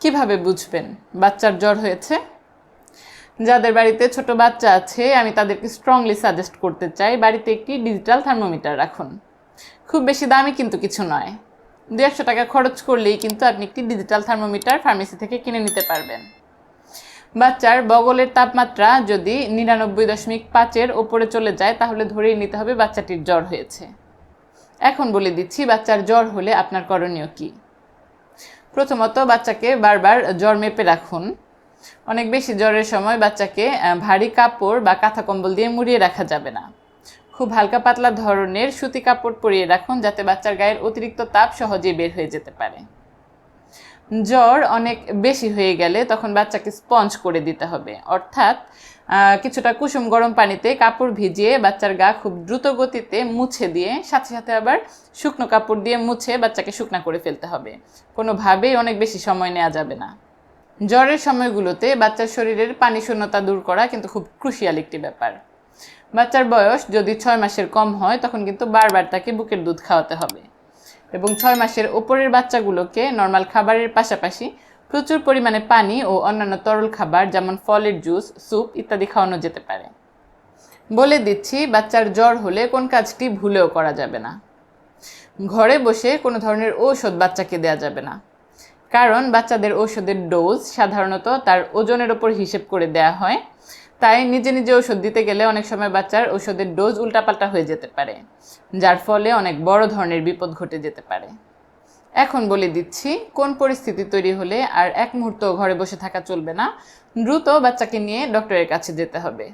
কীভাবে বুঝবেন বাচ্চার জ্বর হয়েছে? যাদের বাড়িতে ছোট বাচ্চা আছে, আমি তাদেরকে স্ট্রংলি সাজেস্ট করতে চাই, বাড়িতে একটি ডিজিটাল থার্মোমিটার রাখুন। খুব বেশি দামি কিন্তু কিছু নয়। দু একশো টাকা খরচ করলেই কিন্তু আপনি একটি ডিজিটাল থার্মোমিটার ফার্মেসি থেকে কিনে নিতে পারবেন। বাচ্চার বগলের তাপমাত্রা যদি নিরানব্বই দশমিক পাঁচের ওপরে চলে যায়, তাহলে ধরেই নিতে হবে বাচ্চাটির জ্বর হয়েছে। এখন বলে দিচ্ছি, বাচ্চার জ্বর হলে আপনার করণীয় কী? প্রথমত বাচ্চাকে বারবার জ্বর মেপে রাখুন। অনেক বেশি জ্বরের সময় বাচ্চাকে ভারী কাপড় বা কাঁথা কম্বল দিয়ে মুড়িয়ে রাখা যাবে না। খুব হালকা পাতলা ধরনের সুতি কাপড় পরিয়ে রাখুন যাতে বাচ্চার গায়ের অতিরিক্ত তাপ সহজেই বের হয়ে যেতে পারে। জ্বর অনেক বেশি হয়ে গেলে তখন বাচ্চাকে স্পঞ্জ করে দিতে হবে। অর্থাৎ কিছুটা কুসুম গরম পানিতে কাপড় ভিজিয়ে বাচ্চার গা খুব দ্রুত গতিতে মুছে দিয়ে, সাথে সাথে আবার শুকনো কাপড় দিয়ে মুছে বাচ্চাকে শুকনা করে ফেলতে হবে। কোনোভাবেই অনেক বেশি সময় নেওয়া যাবে না। জ্বরের সময়গুলোতে বাচ্চার শরীরের পানি শূন্যতা দূর করা কিন্তু খুব ক্রুশিয়াল একটি ব্যাপার। বাচ্চার বয়স যদি ছয় মাসের কম হয়, তখন কিন্তু বারবার তাকে বুকের দুধ খাওয়াতে হবে। এবং ছয় মাসের ওপরের বাচ্চাগুলোকে নর্মাল খাবারের পাশাপাশি প্রচুর পরিমাণে পানি ও অন্যান্য তরল খাবার যেমন ফলের জুস, স্যুপ ইত্যাদি খাওয়ানো যেতে পারে। বলে দিচ্ছি, বাচ্চার জ্বর হলে কোন কাজটি ভুলেও করা যাবে না। ঘরে বসে কোনো ধরনের ঔষধ বাচ্চাকে দেওয়া যাবে না। কারণ বাচ্চাদের ওষুধের ডোজ সাধারণত তার ওজনের ওপর হিসেব করে দেয়া হয়। তাই নিজে নিজে ওষুধ দিতে গেলে অনেক সময় বাচ্চার ওষুধের ডোজ উল্টাপাল্টা হয়ে যেতে পারে, যার ফলে অনেক বড় ধরনের বিপদ ঘটে যেতে পারে। এখন বলে দিচ্ছি, কোন পরিস্থিতি তৈরি হলে আর এক মুহূর্ত ঘরে বসে থাকা চলবে না, দ্রুত বাচ্চাকে নিয়ে ডক্টরের কাছে যেতে হবে।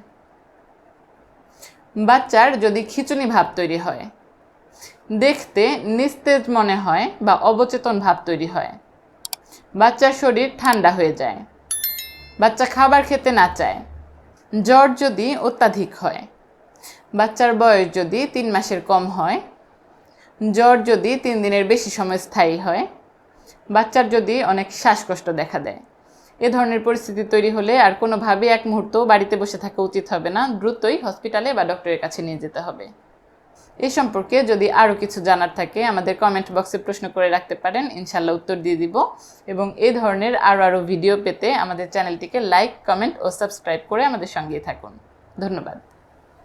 বাচ্চার যদি খিচুনি ভাব তৈরি হয়, দেখতে নিস্তেজ মনে হয় বা অবচেতন ভাব তৈরি হয় বাচ্চার শরীর ঠান্ডা হয়ে যায়। বাচ্চা খাবার খেতে না চায়। জ্বর যদি অত্যাধিক হয়। বাচ্চার বয়স যদি তিন মাসের কম হয়। জ্বর যদি তিন দিনের বেশি সময় স্থায়ী হয়। বাচ্চার যদি অনেক শ্বাসকষ্ট দেখা দেয়। এ ধরনের পরিস্থিতি তৈরি হলে আর কোনোভাবেই এক মুহূর্ত বাড়িতে বসে থাকা উচিত হবে না। দ্রুতই হসপিটালে বা ডক্টরের কাছে নিয়ে যেতে হবে। এই সম্পর্কে যদি আরও কিছু জানার থাকে, আমাদের কমেন্ট বক্সে প্রশ্ন করে রাখতে পারেন ইনশাল্লাহ উত্তর দিয়ে দিব। এবং এই ধরনের আরও আরও ভিডিও পেতে আমাদের চ্যানেলটিকে লাইক কমেন্ট ও সাবস্ক্রাইব করে আমাদের সঙ্গেই থাকুন। ধন্যবাদ।